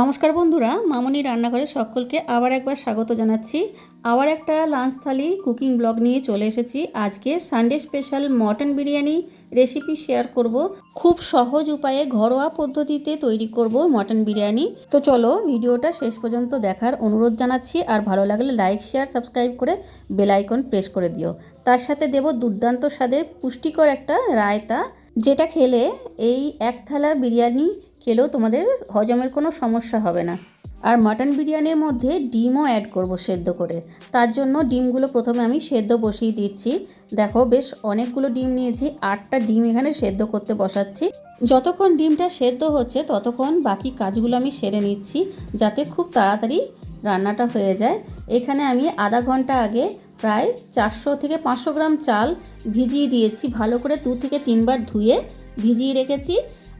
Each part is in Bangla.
নমস্কার বন্ধুরা, মামনি রান্নাঘরে সকলকে আবার একবার স্বাগত জানাচ্ছি। আবার একটা লাঞ্চ থালি কুকিং ব্লগ নিয়ে চলে এসেছি। আজকে Sunday special mutton biryani recipe share করব। খুব সহজ উপায়ে ঘরোয়া পদ্ধতিতে তৈরি করব মটন বিরিয়ানি। তো চলো ভিডিওটা শেষ পর্যন্ত দেখার অনুরোধ জানাচ্ছি। আর ভালো লাগলে লাইক শেয়ার সাবস্ক্রাইব করে বেল আইকন প্রেস করে দিও। তার সাথে দেব দুর্দান্ত স্বাদের পুষ্টিকর একটা রায়তা, যেটা খেলে এই এক থালা বিরিয়ানি খেলেও তোমাদের হজমের কোনো সমস্যা হবে না। আর মাটন বিরিয়ানির মধ্যে ডিমও অ্যাড করব সেদ্ধ করে। তার জন্য ডিমগুলো প্রথমে আমি সেদ্ধ বসিয়ে দিচ্ছি। দেখো বেশ অনেকগুলো ডিম নিয়েছি, আটটা ডিম এখানে সেদ্ধ করতে বসাচ্ছি। যতক্ষণ ডিমটা সেদ্ধ হচ্ছে ততক্ষণ বাকি কাজগুলো আমি সেরে নিচ্ছি, যাতে খুব তাড়াতাড়ি রান্নাটা হয়ে যায়। এখানে আমি আধা ঘণ্টা আগে প্রায় চারশো থেকে পাঁচশো গ্রাম চাল ভিজিয়ে দিয়েছি। ভালো করে দু থেকে তিনবার ধুয়ে ভিজিয়ে রেখেছি।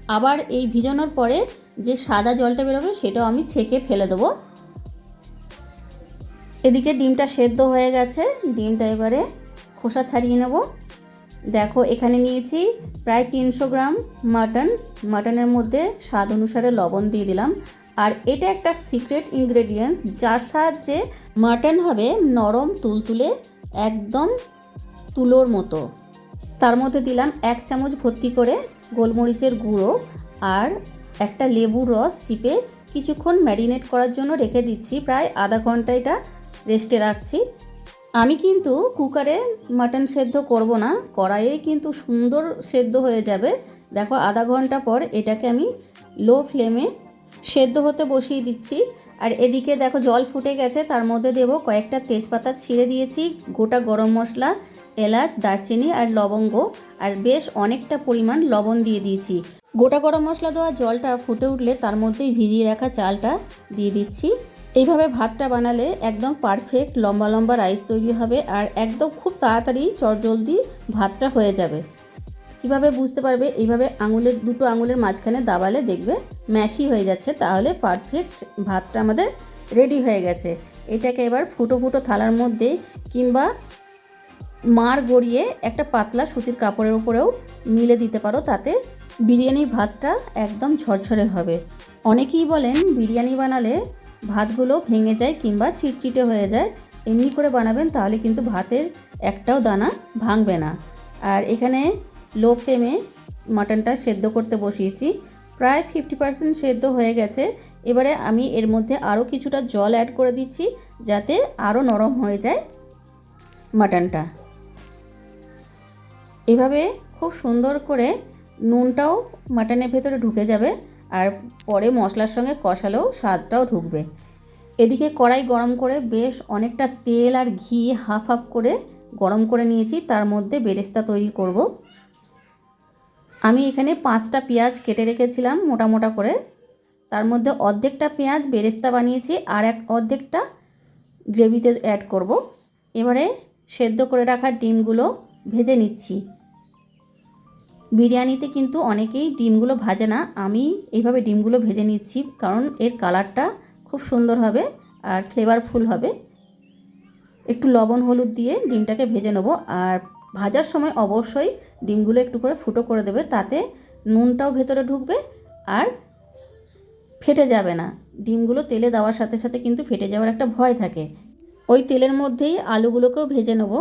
আবার এই ভিজানোর পরে যে সাদা জলটা বেরোবে সেটাও আমি ছেঁকে ফেলে দেবো। এদিকে ডিমটা সেদ্ধ হয়ে গেছে। ডিমটা এবারে খোসা ছাড়িয়ে নেব। দেখো, এখানে নিয়েছি প্রায় তিনশো গ্রাম মাটন। মাটনের মধ্যে স্বাদ অনুসারে লবণ দিয়ে দিলাম। আর এটা একটা সিক্রেট ইনগ্রেডিয়েন্টস, যার সাহায্যে মাটন হবে নরম, তুলতুলে, একদম তুলোর মতো। তার মধ্যে দিলাম এক চামচ ভর্তি করে গোলমরিচের গুঁড়ো আর একটা লেবুর রস চিপে কিছুক্ষণ ম্যারিনেট করার জন্য রেখে দিচ্ছি। প্রায় আধা ঘণ্টা এটা রেস্টে রাখছি। আমি কিন্তু কুকারে মাটন সেদ্ধ করব না, কড়াইয়ে কিন্তু সুন্দর সেদ্ধ হয়ে যাবে। দেখো, আধা ঘণ্টা পর এটাকে আমি লো ফ্লেমে সেদ্ধ হতে বসিয়ে দিচ্ছি। আর এদিকে দেখো জল ফুটে গেছে, তার মধ্যে দেব কয়েকটা তেজপাতা ছিঁড়ে দিয়েছি, গোটা গরম মশলা, এলাচ, দারচিনি আর লবঙ্গ, আর বেশ অনেকটা পরিমাণ লবণ দিয়ে দিয়েছি। গোটা গরম মশলা দেওয়া জলটা ফুটে উঠলে তার মধ্যেই ভিজিয়ে রাখা চালটা দিয়ে দিচ্ছি। এইভাবে ভাতটা বানালে একদম পারফেক্ট লম্বা লম্বা রাইস তৈরি হবে আর একদম খুব তাড়াতাড়ি চটজলদি ভাতটা হয়ে যাবে। কীভাবে বুঝতে পারবে? এইভাবে আঙুলের, দুটো আঙুলের মাঝখানে দাবালে দেখবে ম্যাশি হয়ে যাচ্ছে। তাহলে পারফেক্ট ভাতটা আমাদের রেডি হয়ে গেছে। এটাকে এবার ফুটো ফুটো থালার মধ্যে কিংবা মার গড়িয়ে একটা পাতলা সুতির কাপড়ের উপরেও মিলে দিতে পারো। তাতে বিরিয়ানির ভাতটা একদম ঝরঝরে হবে। অনেকেই বলেন বিরিয়ানি বানালে ভাতগুলো ভেঙে যায় কিংবা চিটচিটে হয়ে যায়। এমনি করে বানাবেন তাহলে কিন্তু ভাতের একটাও দানা ভাঙবে না। আর এখানে লো ফ্লেমে মাটনটা সেদ্ধ করতে বসিয়েছি। প্রায় ফিফটি পার্সেন্ট সেদ্ধ হয়ে গেছে। এবারে আমি এর মধ্যে আরও কিছুটা জল অ্যাড করে দিচ্ছি যাতে আরও নরম হয়ে যায় মাটনটা। এভাবে খুব সুন্দর করে নুনটাও মাটনের ভেতরে ঢুকে যাবে আর পরে মশলার সঙ্গে কষালেও স্বাদটাও ঢুকবে। এদিকে কড়াই গরম করে বেশ অনেকটা তেল আর ঘি হাফ হাফ করে গরম করে নিয়েছি। তার মধ্যে বেরেস্তা তৈরি করব। আমি এখানে পাঁচটা পেঁয়াজ কেটে রেখেছিলাম মোটা মোটা করে। তার মধ্যে অর্ধেকটা পেঁয়াজ বেরেস্তা বানিয়েছি আর এক অর্ধেকটা গ্রেভিতে অ্যাড করব। এবারে সেদ্ধ করে রাখা ডিমগুলো ভেজে নিচ্ছি। বিরিয়ানিতে কিন্তু অনেকেই ডিমগুলো ভাজে না। আমি এইভাবে ডিমগুলো ভেজে নিচ্ছি কারণ এর কালারটা খুব সুন্দর হবে আর ফ্লেভারফুল হবে। একটু লবণ হলুদ দিয়ে ডিমটাকে ভেজে নেব আর ভাজার সময় অবশ্যই ডিমগুলো একটু করে ফুটো করে দেবে, তাতে নুনটাও ভেতরে ঢুকবে আর ফেটে যাবে না। ডিমগুলো তেলে দেওয়ার সাথে সাথে কিন্তু ফেটে যাওয়ার একটা ভয় থাকে। ওই তেলের মধ্যেই আলুগুলোকেও ভেজে নেব।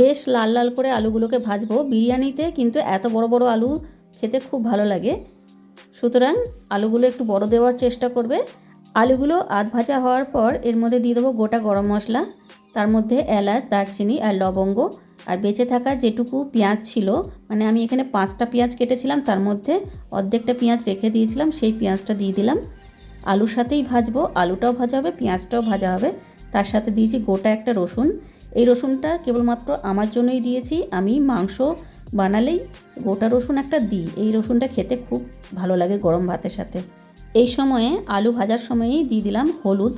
বেশ লাল লাল করে আলুগুলোকে ভাজবো। বিরিয়ানিতে কিন্তু এত বড় বড় আলু খেতে খুব ভালো লাগে। সুতরাং আলুগুলো একটু বড় দেওয়ার চেষ্টা করবে। আলুগুলো আধ ভাজা হওয়ার পর এর মধ্যে দিয়ে দেবো গোটা গরম মশলা। তার মধ্যে এলাচ, দারচিনি আর লবঙ্গ। আর বেঁচে থাকা যেটুকু পেঁয়াজ ছিল মানে আমি এখানে পাঁচটা পেঁয়াজ কেটেছিলাম, তার মধ্যে অর্ধেকটা পেঁয়াজ রেখে দিয়েছিলাম, সেই পেঁয়াজটা দিয়ে দিলাম। আলুর সাথেই ভাজবো, আলুটাও ভাজা হবে, পেঁয়াজটাও ভাজা হবে। তার সাথে দিয়েছি গোটা একটা রসুন। এই রসুনটা কেবলমাত্র আমার জন্যই দিয়েছি, আমি মাংস বানালেই গোটা রসুন একটা দিই। এই রসুনটা খেতে খুব ভালো লাগে গরম ভাতের সাথে। এই সময়ে আলু ভাজার সময়েই দিয়ে দিলাম হলুদ।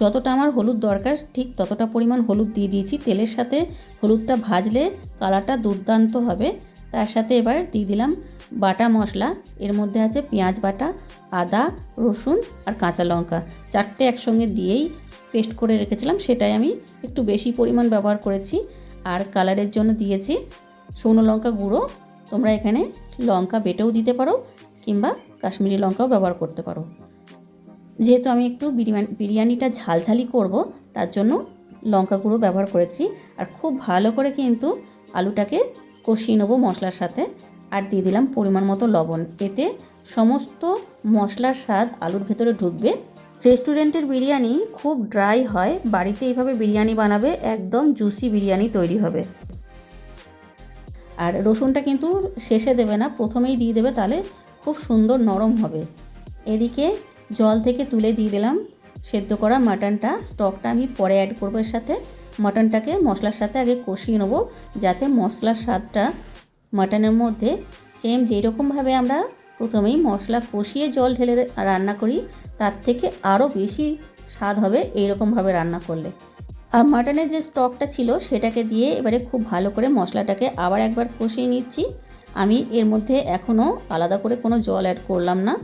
যতটা আমার হলুদ দরকার, ঠিক ততটা পরিমাণ হলুদ দিয়ে দিয়েছি। তেলের সাথে হলুদটা ভাজলে কালারটা দুর্দান্ত হবে। তার সাথে এবার দিয়ে দিলাম বাটা মশলা। এর মধ্যে আছে পেঁয়াজ বাটা, আদা, রসুন আর কাঁচা লঙ্কা। চারটে একসঙ্গে দিয়েই পেস্ট করে রেখেছিলাম, সেটাই আমি একটু বেশি পরিমাণ ব্যবহার করেছি। আর কালারের জন্য দিয়েছি শুকনো লঙ্কা গুঁড়ো। তোমরা এখানে লঙ্কা বেটেও দিতে পারো কিংবা কাশ্মীরি লঙ্কাও ব্যবহার করতে পারো। যেহেতু আমি একটু বিরিয়ানি, বিরিয়ানিটা ঝালঝালি করব, তার জন্য লঙ্কা গুঁড়ো ব্যবহার করেছি। আর খুব ভালো করে কিন্তু আলুটাকে কষিয়ে নেব মশলার সাথে। আর দিয়ে দিলাম পরিমাণ মতো লবণ। এতে সমস্ত মশলার স্বাদ আলুর ভেতরে ঢুকবে। রেস্টুরেন্টের বিরিয়ানি খুব ড্রাই হয়। বাড়িতে এইভাবে বিরিয়ানি বানাবে, একদম জুসি বিরিয়ানি তৈরি হবে। আর রসুনটা কিন্তু শেষে দেবে না, প্রথমেই দিয়ে দেবে, তাহলে খুব সুন্দর নরম হবে। এদিকে জল থেকে তুলে দিয়ে দিলাম। সেদ্ধ করা মাটনটা, স্টকটা আমি পরে অ্যাড করব এর সাথে। মাটনটাকে মশলার সাথে আগে কষিয়ে নেব, যাতে মশলার স্বাদটা মাটনের মধ্যে সেম যেই রকমভাবে আমরা প্রথমেই মশলা কষিয়ে জল ঢেলে রান্না করি, তার থেকে আরও বেশি স্বাদ হবে এইরকমভাবে রান্না করলে। আর মাটনের যে স্টকটা ছিল, সেটাকে দিয়ে এবারে খুব ভালো করে মশলাটাকে আবার একবার কষিয়ে নিচ্ছি। আমি এর মধ্যে এখনও আলাদা করে কোনো জল অ্যাড করলাম না।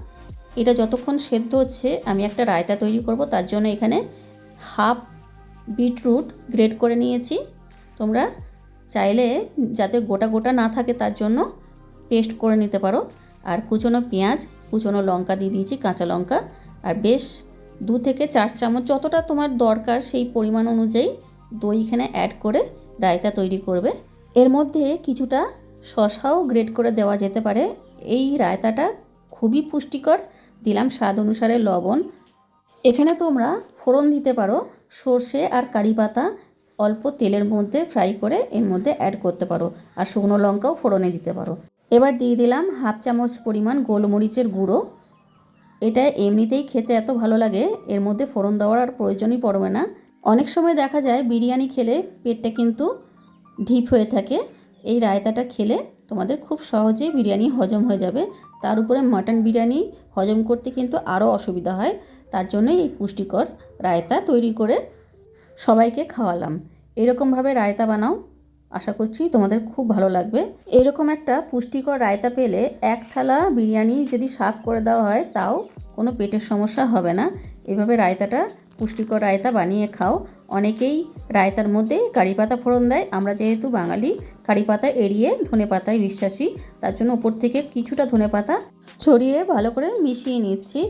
এটা যতক্ষণ সেদ্ধ হচ্ছে, আমি একটা রায়তা তৈরি করব। তার জন্য এখানে হাফ বিটরুট গ্রেট করে নিয়েছি। তোমরা চাইলে যাতে গোটা গোটা না থাকে, তার জন্য পেস্ট করে নিতে পারো। আর কুচনো পেঁয়াজ, কুচনো লঙ্কা দিয়ে দিয়েছি, কাঁচা লঙ্কা। আর বেশ দু থেকে চার চামচ যতটা তোমার দরকার সেই পরিমাণ অনুযায়ী দই এখানে অ্যাড করে রায়তা তৈরি করবে। এর মধ্যে কিছুটা শশাও গ্রেট করে দেওয়া যেতে পারে। এই রায়তাটা খুবই পুষ্টিকর দিলাম স্বাদ অনুসারে লবণ। এখানে তোমরা ফোড়ন দিতে পারো, সর্ষে আর কারি পাতা অল্প তেলের মধ্যে ফ্রাই করে এর মধ্যে অ্যাড করতে পারো, আর শুকনো লঙ্কাও ফোড়নে দিতে পারো। এবার দিয়ে দিলাম হাফ চামচ পরিমাণ গোলমরিচের গুঁড়ো। এটা এমনিতেই খেতে এত ভালো লাগে, এর মধ্যে ফোড়ন দেওয়ার আর প্রয়োজনই পড়বে না। অনেক সময় দেখা যায় বিরিয়ানি খেলে পেটটা কিন্তু ঢিপ হয়ে থাকে, এই রায়তাটা খেলে তোমাদের খুব সহজেই বিরিয়ানি হজম হয়ে যাবে। তার উপরে মাটন বিরিয়ানি হজম করতে কিন্তু আরও অসুবিধা হয়। তার জন্যই এই পুষ্টিকর রায়তা তৈরি করে সবাইকে খাওয়ালাম। এরকমভাবে রায়তা বানাও, আশা করছি তোমাদের খুব ভালো লাগবে। এরকম একটা পুষ্টিকর রায়তা পেলে এক থালা বিরিয়ানি যদি সাফ করে দেওয়া হয়, তাও কোনো পেটের সমস্যা হবে না। এভাবে রায়তাটা পুষ্টিকর রায়তা বানিয়ে খাও। অনেকেই রায়তার মধ্যে কারি পাতা ফোড়ন দেয়। আমরা যেহেতু বাঙালি কারি পাতা এড়িয়ে ধনে পাতায় বিশ্বাসী। তার জন্য উপর থেকে কিছুটা ধনে পাতা ছড়িয়ে ভালো করে মিশিয়ে নিচ্ছি।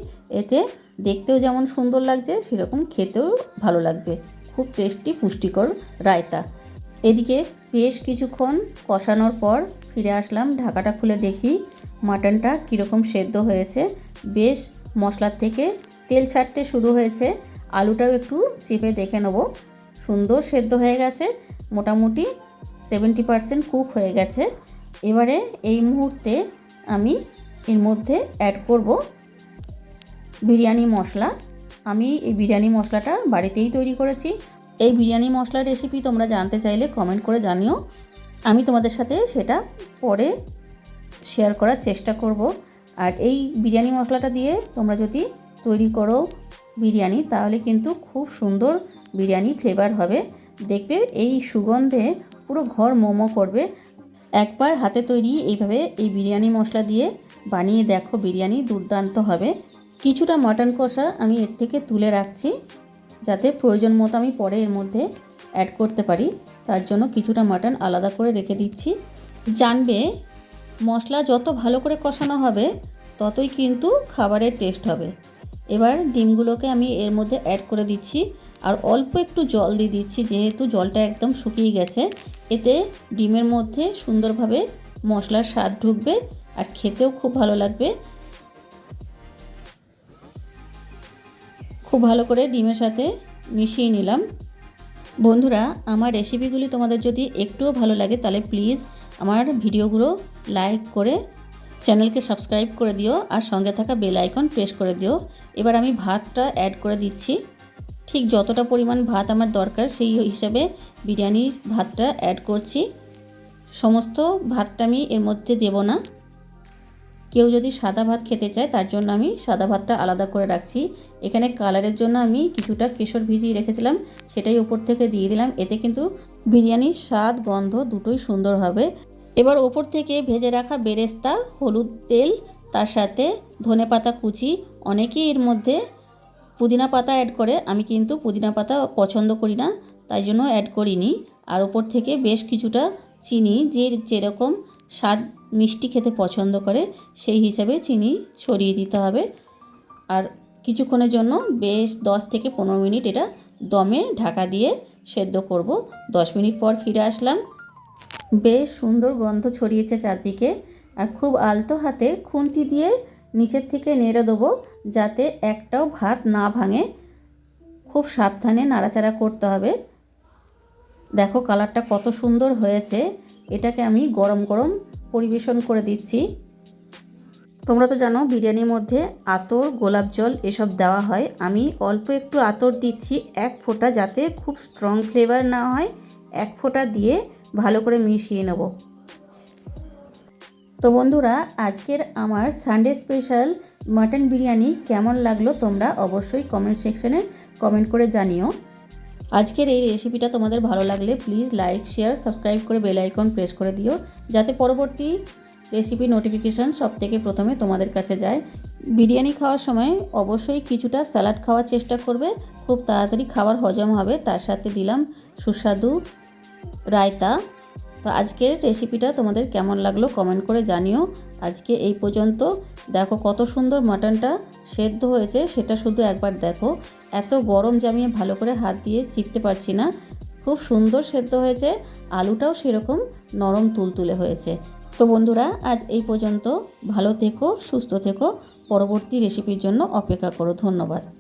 এতে দেখতেও যেমন সুন্দর লাগছে, সেরকম খেতেও ভালো লাগবে। খুব টেস্টি, পুষ্টিকর রায়তা। এদিকে বেশ কিছুক্ষণ কষানোর পর ফিরে আসলাম ঢাকাটা খুলে দেখি মাটনটা কীরকম সেদ্ধ হয়েছে। বেশ মশলার থেকে তেল ছাড়তে শুরু হয়েছে। আলুটাও একটু চেপে দেখে নেব। সুন্দর সেদ্ধ হয়ে গেছে। মোটামুটি সেভেন্টি পারসেন্ট কুক হয়ে গেছে। এবারে এই মুহূর্তে আমি এর মধ্যে অ্যাড করব বিরিয়ানি মশলা। আমি এই বিরিয়ানি মশলাটা বাড়িতেই তৈরি করেছি। এই বিরিয়ানি মশলার রেসিপি তোমরা জানতে চাইলে কমেন্ট করে জানিও। আমি তোমাদের সাথে সেটা পরে শেয়ার করার চেষ্টা করব। আর এই বিরিয়ানি মশলাটা দিয়ে তোমরা যদি তৈরি করো বিরিয়ানি, তাহলে কিন্তু খুব সুন্দর বিরিয়ানি ফ্লেভার হবে। দেখবে এই সুগন্ধে পুরো ঘর মোমো করবে। একবার হাতে তৈরি এইভাবে এই বিরিয়ানি মশলা দিয়ে বানিয়ে দেখো, বিরিয়ানি দুর্দান্ত হবে। কিছুটা মাটন কষা আমি এর থেকে তুলে রাখছি, যাতে প্রয়োজন মতো আমি পরে এর মধ্যে অ্যাড করতে পারি। তার জন্য কিছুটা মাটন আলাদা করে রেখে দিচ্ছি। জানবে, মশলা যত ভালো করে কষানো হবে, ততই কিন্তু খাবারের টেস্ট হবে। এবার ডিমগুলোকে আমি এর মধ্যে অ্যাড করে দিচ্ছি আর অল্প একটু জল দিয়ে দিচ্ছি, যেহেতু জলটা একদম শুকিয়ে গেছে। এতে ডিমের মধ্যে সুন্দরভাবে মশলার স্বাদ ঢুকবে আর খেতেও খুব ভালো লাগবে। খুব ভালো করে ডিমের সাথে মিশিয়ে নিলাম। বন্ধুরা, আমার রেসিপিগুলি তোমাদের যদি একটুও ভালো লাগে, তাহলে প্লিজ আমার ভিডিওগুলো লাইক করে চ্যানেলকে সাবস্ক্রাইব করে দিও আর সঙ্গে থাকা বেল আইকন প্রেস করে দিও। এবার আমি ভাতটা অ্যাড করে দিচ্ছি। ঠিক যতটা পরিমাণ ভাত আমার দরকার সেই হিসাবে বিরিয়ানির ভাতটা অ্যাড করছি। সমস্ত ভাতটা আমি এর মধ্যে দেব না। কেউ যদি সাদা ভাত খেতে চায় তার জন্য আমি সাদা ভাতটা আলাদা করে রাখছি। এখানে কালারের জন্য আমি কিছুটা কেশর ভিজিয়ে রেখেছিলাম, সেটাই উপর থেকে দিয়ে দিলাম। এতে কিন্তু বিরিয়ানির স্বাদ, গন্ধ দুটোই সুন্দর হবে। এবার ওপর থেকে ভেজে রাখা বেরেস্তা, হলুদ তেল, তার সাথে ধনে পাতা কুচি, অনেকেই এর মধ্যে পুদিনা পাতা অ্যাড করে। আমি কিন্তু পুদিনা পাতা পছন্দ করি না, তাই জন্য অ্যাড করিনি। আর ওপর থেকে বেশ কিছুটা চিনি, যে যেরকম স্বাদ মিষ্টি খেতে পছন্দ করে, সেই হিসাবে চিনি ছড়িয়ে দিতে হবে। আর কিছুক্ষণের জন্য বেশ দশ থেকে পনেরো মিনিট এটা দমে ঢাকা দিয়ে সেদ্ধ করব। দশ মিনিট পর ফিরে আসলাম। বেশ সুন্দর গন্ধ ছড়িয়েছে চারদিকে আর খুব আলতো হাতে খুন্তি দিয়ে নিচের থেকে নেড়ে দেবো যাতে একটাও ভাত না ভাঙে। খুব সাবধানে নাড়াচাড়া করতে হবে। দেখো কালারটা কত সুন্দর হয়েছে। এটাকে আমি গরম গরম পরিবেশন করে দিচ্ছি। তোমরা তো জানো বিরিয়ানির মধ্যে আতর, গোলাপ জল এসব দেওয়া হয়। আমি অল্প একটু আতর দিচ্ছি এক ফোঁটা যাতে খুব স্ট্রং ফ্লেভার না হয়। এক ফোঁটা দিয়ে ভালো করে মিশিয়ে নেব। তো বন্ধুরা, আজকের আমার সানডে স্পেশাল মাটন বিরিয়ানি কেমন লাগল তোমরা অবশ্যই কমেন্ট সেকশনে কমেন্ট করে জানিও। আজকের এই রেসিপিটা তোমাদের ভালো লাগলে প্লিজ লাইক শেয়ার সাবস্ক্রাইব করে বেল আইকন প্রেস করে দিও, যাতে পরবর্তী রেসিপি নোটিফিকেশান সব থেকে প্রথমে তোমাদের কাছে যায়। বিরিয়ানি খাওয়ার সময় অবশ্যই কিছুটা স্যালাড খাওয়ার চেষ্টা করবে, খুব তাড়াতাড়ি খাবার হজম হবে, তার সাথে দিলাম সুস্বাদু রায়তা। তো আজকের রেসিপিটা তোমাদের কেমন লাগল কমেন্ট করে জানিও। আজকে এই পর্যন্ত। দেখো কত সুন্দর মাটনটা সেদ্ধ হয়েছে, সেটা শুধু একবার দেখো। এত গরম জামিয়ে ভালো করে হাত দিয়ে চিপতে পারছি না। খুব সুন্দর সেদ্ধ হয়েছে, আলুটাও সেরকম নরম তুলতুলে হয়েছে। তো বন্ধুরা, আজ এই পর্যন্ত। ভালো থেকো, সুস্থ থেকো। পরবর্তী রেসিপির জন্য অপেক্ষা করো। ধন্যবাদ।